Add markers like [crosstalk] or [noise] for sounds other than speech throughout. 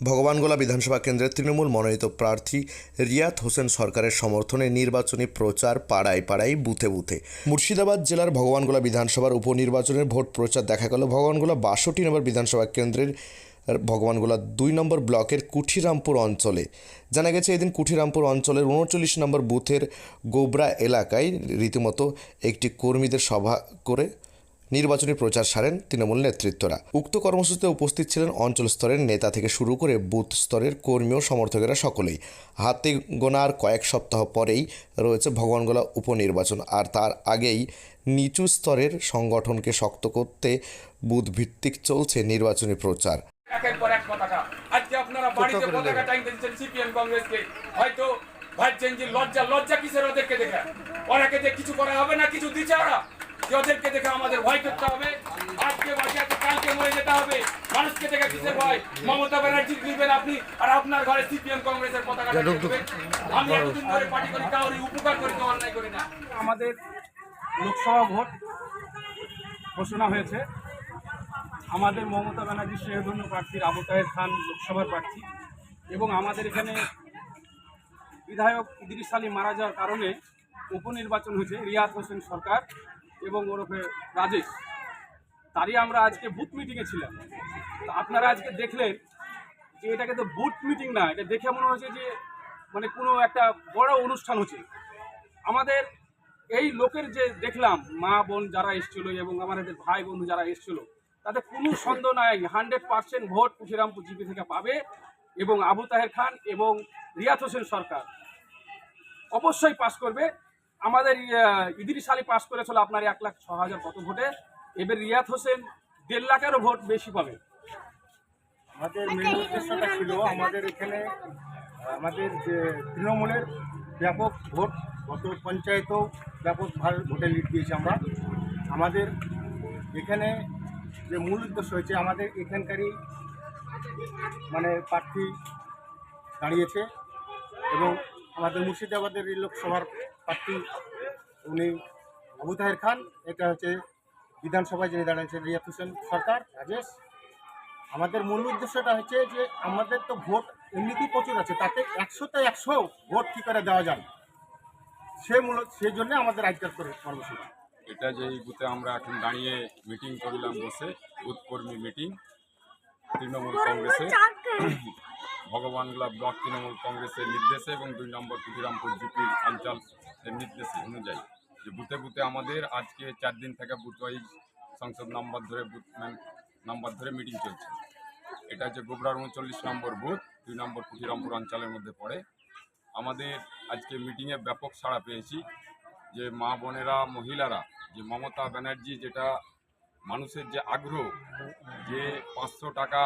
ভগবানগোলা বিধানসভা কেন্দ্রের তৃণমূল মনোনীত প্রার্থী রিয়াত হোসেন সরকারের সমর্থনে নির্বাচনী প্রচার পাড়ায় পাড়ায়, বুথে বুথে। মুর্শিদাবাদ জেলার ভগবানগোলা বিধানসভার উপনির্বাচনের ভোট প্রচার দেখা গেল। ভগবানগোলা বাষট্টি নম্বর বিধানসভা কেন্দ্রের ভগবানগোলা দুই নম্বর ব্লকের কুঠিরামপুর অঞ্চলে। জানা গেছে, এদিন কুঠিরামপুর অঞ্চলের উনচল্লিশ নম্বর বুথের গোবরা এলাকায় রীতিমতো একটি কর্মীদের সভা করে নির্বাচনী প্রচার সারেন তৃণমূল নেতৃত্বরা। উক্ত কর্মসূচিতে উপস্থিত ছিলেন অঞ্চল স্তরের নেতা থেকে শুরু করে বুথ স্তরের কর্মী ও সমর্থকেরা সকলেই। হাতে গোনার কয়েক সপ্তাহ পরেই রয়েছে ভগবানগোলা উপনির্বাচন আর তার আগেই নিচু স্তরের সংগঠনকে শক্ত করতে বুথ ভিত্তিক চলছে নির্বাচনী প্রচার। একের পর এক পতাকা আজকে আপনারা বাড়িতে পতাকা টাইমতে দিচ্ছেন সিপিএম কংগ্রেসকে। হয়তো ভাবছেন যে লজ্জা লজ্জা কিসের ওদেরকে দেখে? ওরাকে যে কিছু করা হবে না কিছু দিচ্ছে ওরা? ওদেরকে দেখে আমাদের ভয় করতে হবে আজকে বাকি আছে কালকে মরে যেতে হবে। মানুষকে দেখে কিসের ভয়? মমতা ব্যানার্জি দিবেন আপনি আর আপনার ঘরে সিপিএম কংগ্রেসের পতাকা। আমি এতদিন ধরে পার্টি করি কাউরি উপকার করি তো অন্যায় করি না। আমাদের লোকসভা ভোট ঘোষণা হয়েছে। আমাদের মমতা ব্যানার্জি সেহধন্য প্রার্থীর আবু তাহের খান লোকসভার প্রার্থী এবং আমাদের এখানে বিধায়ক ইদ্রিস আলী মারা যাওয়ার কারণে উপনির্বাচন হয়েছে রিয়াদ হোসেন সরকার। এবং ওরফে রাজেশ, তারই আমরা আজকে বুথ মিটিংয়ে ছিলাম। তো আপনারা আজকে দেখলেন যে এটাকে তো বুথ মিটিং না, এটা দেখে মনে হচ্ছে যে মানে কোনো একটা বড় অনুষ্ঠান হচ্ছে। আমাদের এই লোকের যে দেখলাম, মা বোন যারা এসেছিল এবং আমাদের ভাই বন্ধু যারা এসেছিল তাতে কোনো সন্দেহ নাই, hundred percent vote Kushirampur GP থেকে পাবে এবং আবু তাহের খান এবং রিয়াত হোসেন সরকার। অবশ্যই পাস করবে। আমাদের আহ, ইদিরিস আলী পাস করেছিল আপনার এক লাখ ছ হাজার কত ভোটে? এবার রিয়াত হোসেন দেড় লাখেরও ভোট বেশি পাবে। আমাদের মেন উদ্দেশ্যটা ছিল আমাদের এখানে আমাদের যে তৃণমূলের ব্যাপক ভোট গত পঞ্চায়েতেও ব্যাপক ভোটে লিড দিয়েছি আমরা। আমাদের এখানে যে মূল উদ্দেশ্য হয়েছে আমাদের এখানকারই মানে প্রার্থী দাঁড়িয়েছে এবং আমাদের মুর্শিদাবাদের লোকসভার প্রার্থী উনি আবু তাহের খান এটা হচ্ছে বিধানসভায় যিনি দাঁড়িয়েছেন রিয়াত হোসেন সরকার রাজেশ। আমাদের মূল উদ্দেশ্যটা হচ্ছে যে আমাদের তো ভোট এমনিতেই প্রচুর আছে তাতে একশোতে একশো ভোট কী করে দেওয়া যায়? সে মূলত সেই জন্য আমাদের আজকের করে কর্মসূচি। এটা যে এই বুথে আমরা এখন দাঁড়িয়ে মিটিং করলাম বসে বুথ কর্মী মিটিং তৃণমূল কংগ্রেসের [clears throat] ভগবানগোলা ব্লক তৃণমূল কংগ্রেসের নির্দেশে এবং দুই নম্বর ক্ষুদিরামপুর জিপির অঞ্চলের নির্দেশে অনুযায়ী যে বুথে বুথে আমাদের আজকে চার দিন থেকে বুথ ওয়াইজ সংসদ নাম্বার ধরে বুথম্যান নাম্বার ধরে মিটিং চলছে। এটা হচ্ছে গোবরার উনচল্লিশ নম্বর বুথ, দুই নম্বর ক্ষুদিরামপুর অঞ্চলের মধ্যে পড়ে। আমাদের আজকে মিটিংয়ে ব্যাপক সাড়া পেয়েছি যে মা বোনেরা, মহিলারা, যে মমতা ব্যানার্জি যেটা মানুষের যে আগ্রহ, যে পাঁচশো টাকা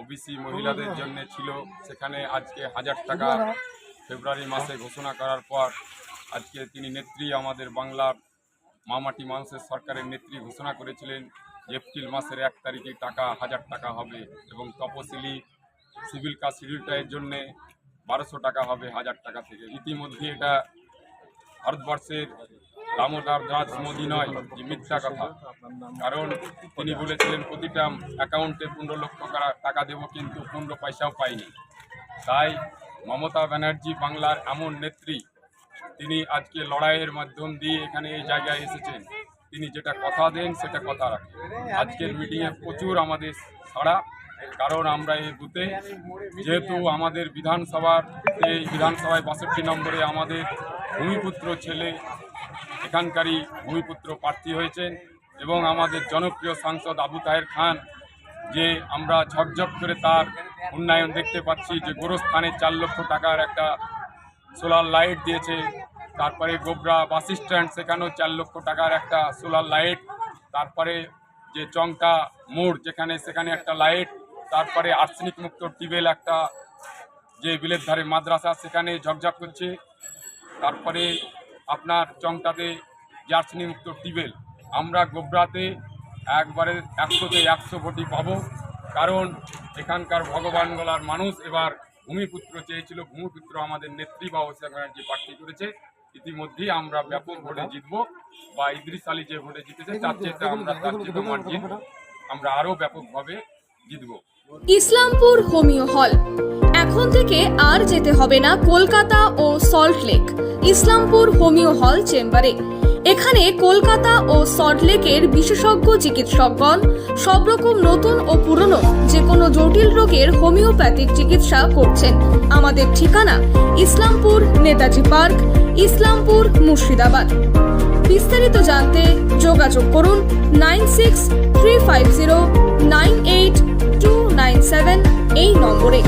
ওবিসি মহিলাদের জন্য ছিল। সেখানে আজকে হাজার টাকা ফেব্রুয়ারি মাসে ঘোষণা করার পর আজকে তিনি নেত্রী আমাদের বাংলার মামাটি মানুষের সরকারের নেত্রী ঘোষণা করেছিলেন এপ্রিল মাসের এক তারিখে টাকা হাজার টাকা হবে এবং তপশিলি সিভিল কাজ শিডিউলটার জন্যে বারোশো টাকা হবে হাজার টাকা থেকে। ইতিমধ্যে এটা ভারতবর্ষের দামোদর দাস মোদী নয়, যে মিথ্যা কথা। কারণ তিনি বলেছিলেন, প্রতিটা অ্যাকাউন্টে পনেরো লক্ষ টাকা- দেব, কিন্তু পনেরো পয়সাও পাইনি। তাই মমতা ব্যানার্জি বাংলার এমন নেত্রী, তিনি আজকে লড়াইয়ের মাধ্যম দিয়ে এখানে এই জায়গায় এসেছেন। তিনি যেটা কথা দেন, সেটা কথা রাখেন। আজকের মিটিংয়ে প্রচুর আমাদের সাড়া, কারণ আমরা এই বুথে, যেহেতু আমাদের বিধানসভার এই বিধানসভায় বাষট্টি নম্বরে আমাদের ভূমিপুত্র ছেলে এখানকারই ভূমিপুত্র প্রার্থী হয়েছেন এবং আমাদের জনপ্রিয় সাংসদ আবু তাহের খান, যে আমরা ঝকঝক করে তার উন্নয়ন দেখতে পাচ্ছি, যে গোরস্থানে চার লক্ষ টাকার একটা সোলার লাইট দিয়েছে, তারপরে গোবরা বাস স্ট্যান্ড সেখানেও চার লক্ষ টাকার একটা সোলার লাইট, তারপরে যে চংটা মোড় যেখানে, সেখানে একটা লাইট, তারপরে আর্সেনিক মুক্ত টিবেল একটা যে বিলের ধারে মাদ্রাসা সেখানে ঝকঝক করছে, তারপরে আপনার চংটাতে যে আর্সেনিক মুক্ত টিবেল। আমরা গোবরাতে একবারে একশোতে একশো ভোটই পাবো। কারণ এখানকার ভগবানগলার মানুষ এবার ভূমিপুত্র চেয়েছিল। ভূমিপুত্র আমাদের নেত্রী বা অভিষেক ব্যানার্জি প্রার্থী করেছে। ইতিমধ্যেই আমরা ব্যাপক ভোটে জিতবো বা ইদ্রিস আলী যে ভোটে জিতেছে, তার চেয়ে আমরা তার চেয়ে আমরা আরও ব্যাপকভাবে জিতবো। ইসলামপুর হোমিও হল। এখন থেকে আর যেতে হবে না কলকাতা ও সল্টলেক ইসলামপুর হোমিও হল চেম্বারে। এখানে কলকাতা ও সল্টলেকের বিশেষজ্ঞ চিকিৎসকগণ সব রকম নতুন ও পুরনো যে কোনো জটিল রোগের হোমিওপ্যাথিক চিকিৎসা করছেন। আমাদের ঠিকানা ইসলামপুর নেতাজি পার্ক, ইসলামপুর মুর্শিদাবাদ। বিস্তারিত জানতে যোগাযোগ করুন nine six three five zero nine eight two nine seven এই নম্বরে।